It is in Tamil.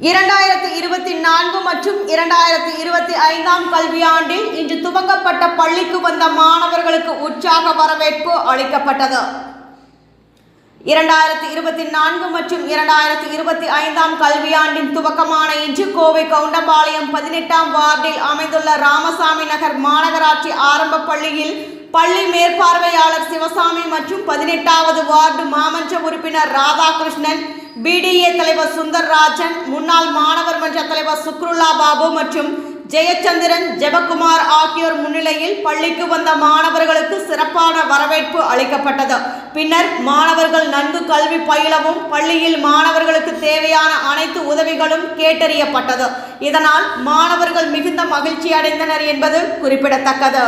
இரண்டாயிரத்தி இருபத்தி நான்கு மற்றும் இரண்டாயிரத்தி இருபத்தி ஐந்தாம் கல்வியாண்டில் இன்று துவங்கப்பட்ட பள்ளிக்கு வந்த மாணவர்களுக்கு உற்சாக வரவேற்பு அளிக்கப்பட்டது. இரண்டாயிரத்தி இருபத்தி நான்கு மற்றும் இரண்டாயிரத்தி இருபத்தி ஐந்தாம் கல்வியாண்டின் துவக்கமான இன்று கோவை கவுண்டம்பாளையம் பதினெட்டாம் வார்டில் அமைந்துள்ள ராமசாமி நகர் மாநகராட்சி ஆரம்ப பள்ளியில் பள்ளி மேற்பார்வையாளர் சிவசாமி மற்றும் பதினெட்டாவது வார்டு மாமன்ற உறுப்பினர் ராதாகிருஷ்ணன் பிடிஏ தலைவர் சுந்தர்ராஜன் முன்னாள் மாணவர் மன்ற தலைவர் சுக்ருல்லா பாபு மற்றும் ஜெயச்சந்திரன் ஜெபக்குமார் ஆகியோர் முன்னிலையில் பள்ளிக்கு வந்த மாணவர்களுக்கு சிறப்பான வரவேற்பு அளிக்கப்பட்டது. பின்னர் மாணவர்கள் நன்கு கல்வி பயிலவும் பள்ளியில் மாணவர்களுக்கு தேவையான அனைத்து உதவிகளும் கேட்டறியப்பட்டது. இதனால் மாணவர்கள் மிகுந்த மகிழ்ச்சி அடைந்தனர் என்பது குறிப்பிடத்தக்கது.